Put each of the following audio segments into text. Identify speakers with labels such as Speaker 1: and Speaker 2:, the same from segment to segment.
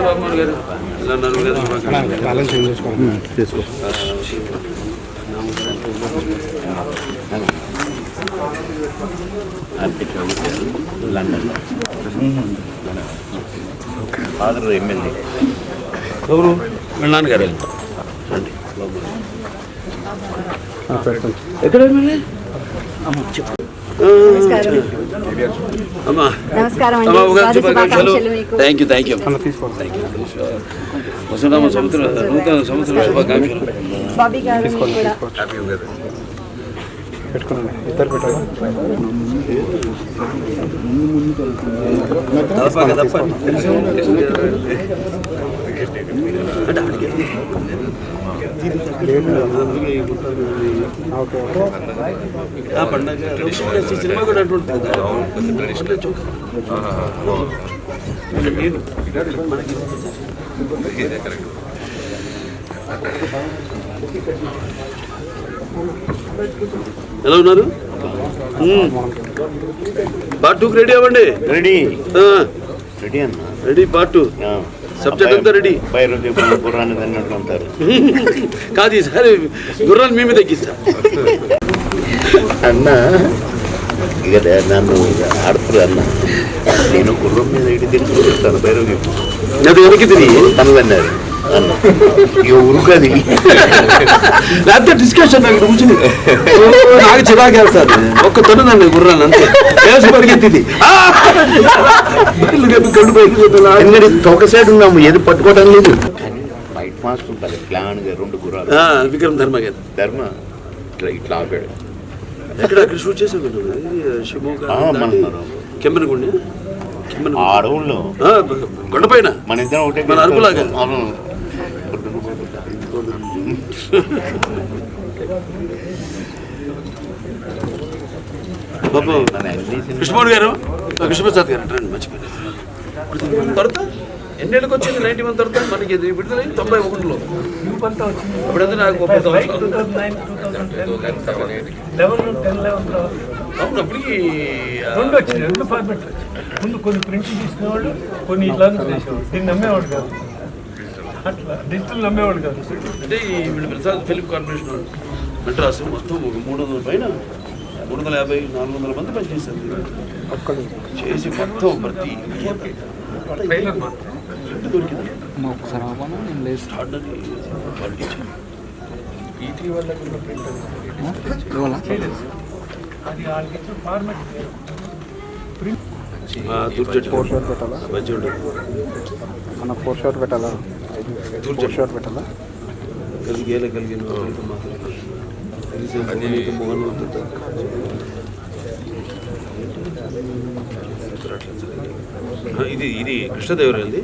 Speaker 1: బాబు గారు
Speaker 2: బ్యాలెన్స్ ఏం చేసుకోవాలి తీసుకో
Speaker 3: లండన్ ఫాదర్ ఎమ్మెల్యే
Speaker 1: ఎవరు నాన్నగారు రండి బాబు
Speaker 2: పెట్టండి
Speaker 1: ఎక్కడ ఎమ్మెల్యే అమ్మా
Speaker 4: నమస్కారం అండి
Speaker 1: అమ్మా ఉగాది
Speaker 4: ఉగాది
Speaker 1: శుభాకాంక్షలు
Speaker 4: శుభాకాంక్షలు మీకు.
Speaker 1: థ్యాంక్ యూ థ్యాంక్ యూ వసునామ సంవత్సర నూతన సంవత్సర శుభాకాంక్షలు.
Speaker 2: పెట్టుకున్నాను. ఇద్దరు పెట్టాలి?
Speaker 1: సినిమా కూడా ఎలా ఉన్నారు? పార్ట్ టూకి రెడీ అవ్వండి.
Speaker 3: రెడీ. రెడీ అన్న?
Speaker 1: Ready part two. Subject అంతా ready.
Speaker 3: బయట పురాణి అన్నట్టు అంటారు
Speaker 1: కాదు ఈసారి గుర్రాలు మేమే తగ్గిస్తా
Speaker 3: అన్న ఇక నన్ను ఆడుతురు అన్న. నేను గుర్రం మీద ఇటు తిరుగుతాను భైరవి
Speaker 1: అది వెనక్కి తిరిగి
Speaker 3: తను ఉరుకది
Speaker 1: లేకపోతే డిస్కషన్ నాకు కూర్చుని నాకు చిరాకు వేస్తారు ఒక్క తొన్నదండి గుర్రాన్ని అంతే. వేసి పరిగెత్తింది.
Speaker 3: ఎందుకంటే ఒక సైడ్ ఉన్నాము ఏది పట్టుకోవడం లేదు. ఫైట్ మాస్టర్ ఉంటుంది ప్లాన్ రెండు గుర్రాలు.
Speaker 1: విక్రమ్ ధర్మ గారు
Speaker 3: ధర్మ ఇట్లా ఇట్లా ఆపాడు.
Speaker 1: ఎక్కడ అక్కడ షూట్ చేసాం శివమోగ
Speaker 3: మన-
Speaker 1: కెమ్మనగుండి
Speaker 3: ఆ
Speaker 1: కొండపైన
Speaker 3: మన ఇద్దరం ఒకటే
Speaker 1: మన అరుపులాగా.
Speaker 3: సినిమా-
Speaker 1: కృష్ణమోహన్ గారు కృష్ణప్రసాద్ గారు రండి మర్చిపోయాను తర్వాత ఎన్నేళ్ళకి వచ్చింది? నైన్టీ వన్ తర్వాత మనకి ఇది విడుదల తొంభై ఒకటిలో. ఇప్పుడంతా నాకు ముప్పై సంవత్సరాలు అవును అప్పటికి
Speaker 5: రెండు వచ్చింది రెండు ఫార్మెట్ ముందు కొన్ని ప్రింట్ తీసుకునేవాడు కొన్ని ఇట్లా చేసేవాడు దీన్ని నమ్మేవాడు కాదు. డిజిటల్ నమ్మేవాడు కాదు.
Speaker 1: అంటే ఈ వీళ్ళు ప్రసాద్ ఫిలిం కార్పొరేషన్ వాళ్ళు మెడ్రాస్ మొత్తం ఒక మూడు వందల పైన మూడు వందల యాభై నాలుగు వందల మంది పనిచేశారు. చేసి మొత్తం ప్రతి దొరికింది.
Speaker 5: ఈటీ వాళ్ళకి ఉన్న ప్రింట్ అది వాళ్ళకి ఇచ్చిన ఫార్మెట్
Speaker 1: ఆ, దుర్జటి
Speaker 2: ఫోర్ షాట్ పెట్టాలా?
Speaker 1: మంచిగా
Speaker 2: మన ఫోర్ షాట్ పెట్టాలా? షాట్ పెట్టాలా?
Speaker 1: కలిగేల కలిగిన ఇది ఇది కృష్ణదేవరాయలది.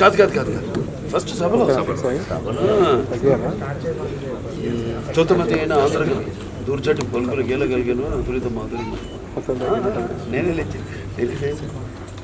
Speaker 1: కాదు కాదు కాదు కాదు. ఫస్ట్ సభలో. చౌతమతి అయిన ఆంధ్రగా. దూర్చటి పలుకులు గేలగలిగాను తురిత మాధురి నేనే లేచి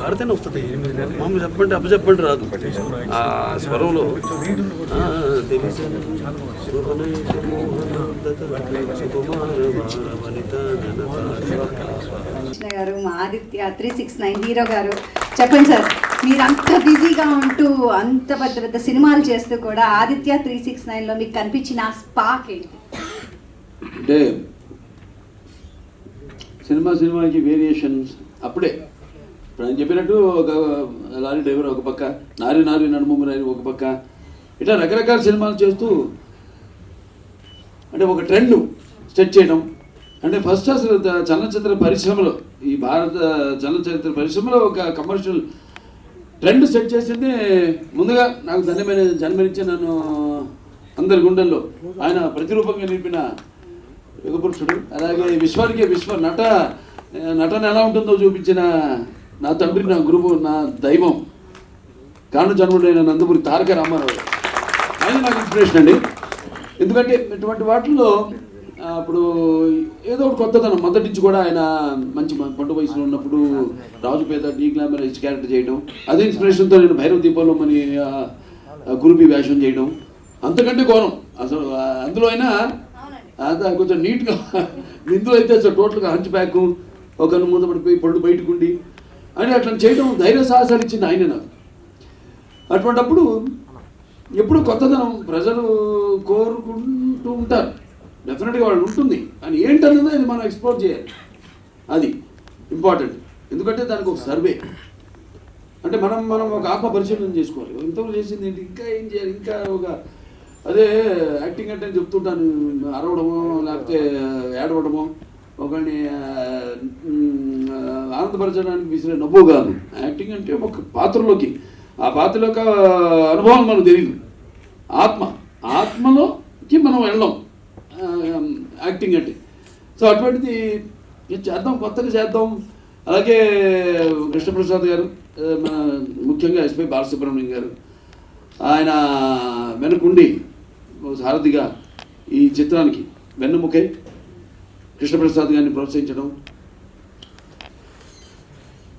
Speaker 1: పాడితేనే వస్తుంది. చెప్పండి అప్ప చెప్పండి రాదు. ఆ స్వరంలో
Speaker 4: గారు మా Aditya three six nine hero గారు చెప్పండి సార్. మీరు అంత బిజీగా ఉంటూ అంత పెద్ద పెద్ద సినిమాలు చేస్తూ కూడా ఆదిత్య త్రీ సిక్స్ నైన్లో మీకు కనిపించిన ఆ స్పాక్ ఏంటి?
Speaker 1: అంటే సినిమా సినిమాకి వేరియేషన్స్ అప్పుడే. ఇప్పుడు ఆయన చెప్పినట్టు ఒక లారీ డ్రైవర్ ఒక పక్క నారి నారి నడుము నారి ఒక పక్క. ఇట్లా రకరకాల సినిమాలు చేస్తూ అంటే ఒక ట్రెండ్ సెట్ చేయడం. అంటే ఫస్ట్ అసలు చలనచిత్ర పరిశ్రమలో ఈ భారత చలనచిత్ర పరిశ్రమలో ఒక కమర్షియల్ ట్రెండ్ సెట్ చేసింది ముందుగా నాకు ధన్యమైన జన్మనిచ్చి నన్ను అందరి గుండెల్లో ఆయన ప్రతిరూపంగా నిలిపిన యుగపురుషుడు అలాగే విశ్వానికి విశ్వ నట నటన ఎలా ఉంటుందో చూపించిన నా తండ్రి నా గురువు నా దైవం కాను జన్ముడైన నందమూరి తారక రామారావు. ఆయన నాకు ఇన్స్పిరేషన్ అండి. ఎందుకంటే ఇటువంటి వాటిల్లో అప్పుడు ఏదో ఒకటి కొత్తదనం. మొదటి నుంచి కూడా ఆయన మంచి పంట పండు వయసులో ఉన్నప్పుడు రాజుపేద డీ గ్లామరైజ్ క్యారెక్టర్ చేయడం అదే ఇన్స్పిరేషన్తో నేను భైరవ దీపంలో మన గురుబి వేషం చేయడం అంతకంటే ఘోరం. అసలు అందులో అయినా అదే కొంచెం నీట్గా ఇందులో అయితే అసలు టోటల్గా హంచ్ బ్యాక్ ఒక కన్ను మూత పడిపోయి పళ్ళు బయటకు ఉండి. అని అట్లా చేయడం ధైర్య సాహసాలు ఇచ్చింది ఆయన నాకు. అటువంటప్పుడు ఎప్పుడు కొత్తదనం ప్రజలు కోరుకుంటూ ఉంటారు. డెఫినెట్గా వాళ్ళు ఉంటుంది. అని ఏంటన్నది అది మనం ఎక్స్ప్లోర్ చేయాలి. అది ఇంపార్టెంట్ ఎందుకంటే దానికి ఒక సర్వే అంటే మనం మనం ఒక ఆత్మ పరిశీలన చేసుకోవాలి. ఇంతవరకు చేసింది ఏంటి? ఇంకా ఏం చేయాలి? ఇంకా ఒక అదే యాక్టింగ్ అంటే నేను చెప్తుంటాను అరవడమో లేకపోతే ఏడవడమో. ఒకరిని ఆనందపరచడానికి విసిరే నవ్వు కాదు. యాక్టింగ్ అంటే ఒక పాత్రలోకి. ఆ పాత్రలో యొక్క అనుభవం మనకు తెలియదు ఆత్మ. ఆత్మలోకి మనం వెళ్ళాం యాక్టింగ్ అంటే. సో అటువంటిది చేద్దాం కొత్తగా చేద్దాం. అలాగే కృష్ణప్రసాద్ గారు మన ముఖ్యంగా ఎస్పీ బాలసుబ్రహ్మణ్యం గారు ఆయన వెనుకుండి సారథిగా ఈ చిత్రానికి వెన్నుముకై కృష్ణప్రసాద్ గారిని ప్రోత్సహించడం.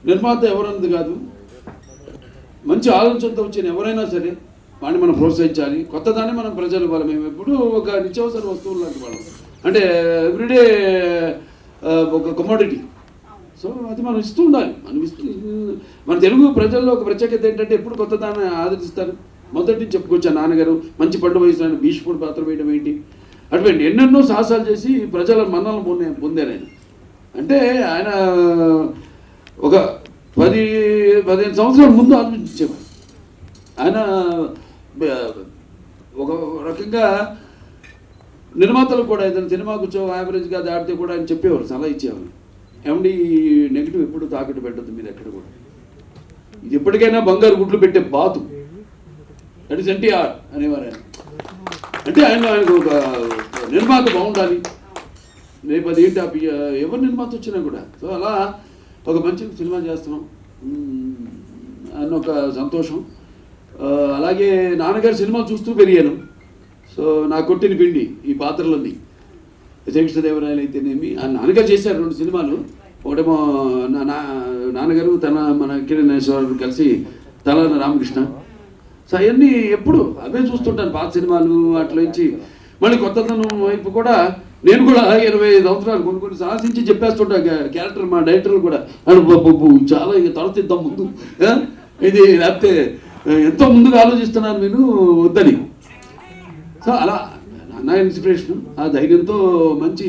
Speaker 1: నిర్మాత ఎవరన్నది కాదు. మంచి ఆలోచనతో వచ్చిన ఎవరైనా సరే వాడిని మనం ప్రోత్సహించాలి. కొత్తదాన్ని మనం ప్రజలు ఇవ్వాలి మేము ఎప్పుడు ఒక నిత్యావసర వస్తువులు లాంటి వాళ్ళం. అంటే ఎవ్రీడే ఒక కమోడిటీ సో అది మనం ఇస్తూ ఉండాలి. మనం ఇస్తూ మన తెలుగు ప్రజల్లో ఒక ప్రత్యేకత ఏంటంటే ఎప్పుడు కొత్తదాన్ని ఆదరిస్తారు. మొదటి చెప్పుకొచ్చా నాన్నగారు మంచి పండు వయసు ఆయన భీష్ముడు పాత్ర వేయడం ఏంటి? అటువంటి ఎన్నెన్నో సాహసాలు చేసి ప్రజల మన్నలు పొందే పొందారు ఆయన. అంటే ఆయన ఒక పది పదిహేను సంవత్సరాల ముందు ఆలోచించేవారు. ఆయన ఒక రకంగా నిర్మాతలు కూడా ఏదైనా సినిమాకు వచ్చో యావరేజ్గా దాటితే కూడా ఆయన చెప్పేవారు సలహా ఇచ్చేవారు. ఏమండి నెగిటివ్ ఎప్పుడు తాకట్టు పెట్టద్దు మీరు ఎక్కడ కూడా? ఇది ఎప్పటికైనా బంగారు గుడ్లు పెట్టే బాతు. దట్ ఈస్ ఎన్టీఆర్ అనేవారు ఆయన అంటే ఆయన ఆయనకు ఒక నిర్మాత బాగుండాలి. రేపు అది ఏంటి ఆ ఎవరు నిర్మాత వచ్చినా కూడా. సో అలా ఒక మంచి సినిమా చేస్తున్నాం. అన్న ఒక సంతోషం. అలాగే నాన్నగారి సినిమా చూస్తూ పెరిగాను. సో నా కొట్టిన పిండి ఈ పాత్రలన్నీ. శ్రీకృష్ణదేవరాయలు అయితేనేమి ఆ నాన్నగారు చేశారు రెండు సినిమాలు. ఒకటేమో నా నా- నాన్నగారు తన మన కిరణేశ్వరరావు కలిసి తల రామకృష్ణ. సో అవన్నీ ఎప్పుడు అవే చూస్తుంటాను. పాత సినిమాలు అట్లా నుంచి మళ్ళీ కొత్తదనం వైపు కూడా నేను కూడా ఇరవై ఐదు సంవత్సరాలు కొన్ని కొన్ని సాహసించి చెప్పేస్తుంటా క్యారెక్టర్ మా డైరెక్టర్లు కూడా. బాబు చాలా ఇక తలతిద్దాం ముందు. ఇది లేకపోతే ఎంతో ముందుగా ఆలోచిస్తున్నాను నేను వద్దని. సో అలా నా ఇన్స్పిరేషన్ ఆ ధైర్యంతో మంచి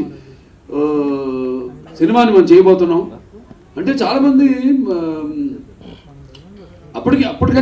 Speaker 1: సినిమాని మనం చేయబోతున్నాం. అంటే చాలామంది అప్పటికి అప్పటికంటే